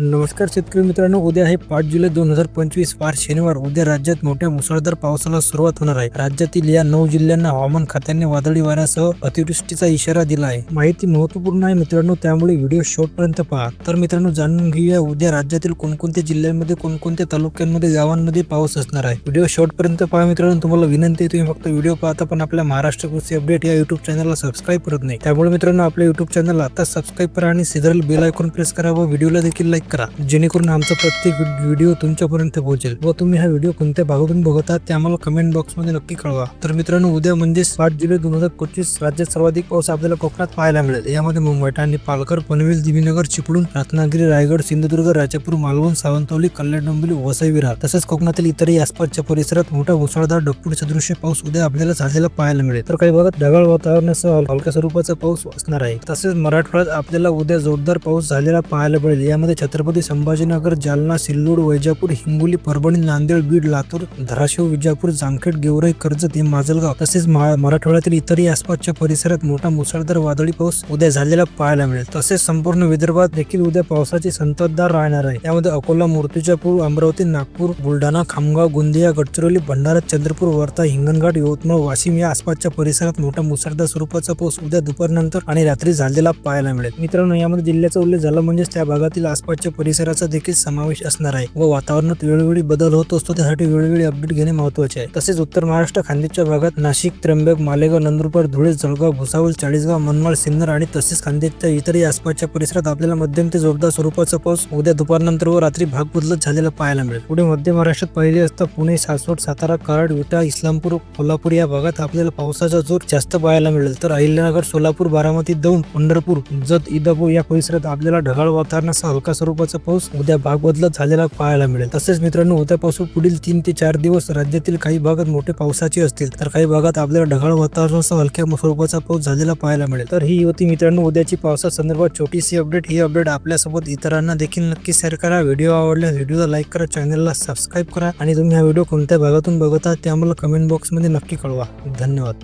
नमस्कार शेतकरी मित्रांनो उद्या आहे पाच जुलै दोन हजार पंचवीस वार शनिवार. उद्या राज्यात मोठ्या मुसळधार पावसाला सुरुवात होणार आहे. राज्यातील या नऊ जिल्ह्यांना हवामान खात्याने वादळी वाऱ्यासह अतिवृष्टीचा इशारा दिला आहे. माहिती महत्त्वपूर्ण आहे मित्रांनो त्यामुळे व्हिडिओ शेवटपर्यंत पहा. तर मित्रांनो जाणून घेऊया उद्या राज्यातील कोणकोणत्या जिल्ह्यांमध्ये कोणकोणत्या तालुक्यांमध्ये गावांमध्ये पाऊस असणार आहे. व्हिडिओ शेवटपर्यंत पहा मित्रांनो. तुम्हाला विनंती आहे तुम्ही फक्त व्हिडिओ पाहता पण आपल्या महाराष्ट्र कृषी अपडेट या युट्यूब चॅनलला सबस्क्राईब करत नाही. त्यामुळे मित्रांनो आपल्या युट्यूब चॅनलला आता सबस्क्राईब करा आणि सिधरल बेल आयकॉन प्रेस करा व व्हिडिओला देखील लाईक करा जेणेकरून आमचा प्रत्येक व्हिडिओ तुमच्यापर्यंत पोहोचेल व तुम्ही हा व्हिडिओ कोणत्या भागातून बघत आहात ते आम्हाला कमेंट बॉक्समध्ये नक्की कळवा. तर मित्रांनो उद्या म्हणजेच पाच जुलै दोन हजार पंचवीस राज्यात सर्वाधिक पाऊस आपल्याला कोकणात पाहायला मिळेल. यामध्ये मुंबई ठाणे पालघर पनवेल दिवीनगर चिपळूण रत्नागिरी रायगड सिंधुदुर्ग राजापूर मालवण सावंतवली कल्याण डोंबिवली वसई विरार तसेच कोकणातील इतरही आसपासच्या परिसरात मोठा मुसळधार डपूड सदृश्य पाऊस उद्या आपल्याला झालेला पाहायला मिळेल. तर काही भागात ढगाळ वातावरणासह हलक्या स्वरूपाचा पाऊस असणार आहे. तसेच मराठवाड्यात आपल्याला उद्या जोरदार पाऊस झालेला पाहायला मिळेल. यामध्ये छत्र छत्रपती संभाजीनगर जालना सिल्लोड वैजापूर हिंगोली परभणी नांदेड बीड लातूर धाराशिव विजापूर जामखेड गेवराई कर्जत हे माजलगाव तसेच महा- मराठवाड्यातील इतरही आसपासच्या परिसरात मोठा मुसळधार वादळी पाऊस उद्या झालेला पाहायला मिळेल. तसेच संपूर्ण विदर्भात देखील उद्या पावसाची संततधार राहणार आहे. यामध्ये अकोला मूर्तिजापूर अमरावती नागपूर बुलढाणा खामगाव गोंदिया गडचिरोली भंडारा चंद्रपूर वर्धा हिंगणघाट यवतमाळ वाशिम या आसपासच्या परिसरात मोठा मुसळधार स्वरूपाचा पाऊस उद्या दुपारनंतर आणि रात्री झालेला पाहायला मिळेल. मित्रांनो यामध्ये जिल्ह्याचा उल्लेख झाला म्हणजेच त्या भागातील आसपासच्या परिसराचा देखील समावेश असणार आहे व वातावरणात वेळोवेळी बदल होत असतो त्यासाठी वेळोवेळी अपडेट घेणे महत्त्वाचे आहे. तसेच उत्तर महाराष्ट्र खानदेशच्या भागात नाशिक त्र्यंबक मालेगाव नंदुरबार धुळे जळगाव भुसावळ चाळीसगाव मनमाड सिन्नर आणि तसेच खानदेशच्या इतरही आसपासच्या परिसरात आपल्याला मध्यम ते जोरदार स्वरूपाचा पाऊस उद्या दुपारनंतर व रात्री भाग बदलत झालेला पाहायला मिळेल. पुढे मध्य महाराष्ट्रात पहिले असता पुणे सासवड सातारा कराड विटा इस्लामपूर कोल्हापूर या भागात आपल्याला पावसाचा जोर जास्त पाहायला मिळेल. तर अहिल्यानगर सोलापूर बारामती दौंड पंढरपूर जत इदापूर या परिसरात आपल्याला ढगाळ वातावरणाचा हलका स्वरूप स्वरूपाचा पाऊस उद्या भाग बदलत झालेला पाहायला मिळेल. तसेच मित्रांनो उद्यापासून पुढील तीन ते चार दिवस राज्यातील काही भागात मोठे पावसाचे असतील तर काही भागात आपल्याला ढगाळ वातावरणासह हलक्या स्वरूपाचा पाऊस झालेला पाहायला मिळेल. तर ही होती मित्रांनो उद्याची पावसा संदर्भात छोटीशी अपडेट ही अपडेट आपल्यासोबत इतरांना देखील नक्की शेअर करा. व्हिडिओ आवडल्यास व्हिडिओला लाईक करा चॅनलला सबस्क्राईब करा आणि तुम्ही हा व्हिडिओ कोणत्या भागातून बघत आहात ते आम्हाला कमेंट बॉक्समध्ये नक्की कळवा. धन्यवाद.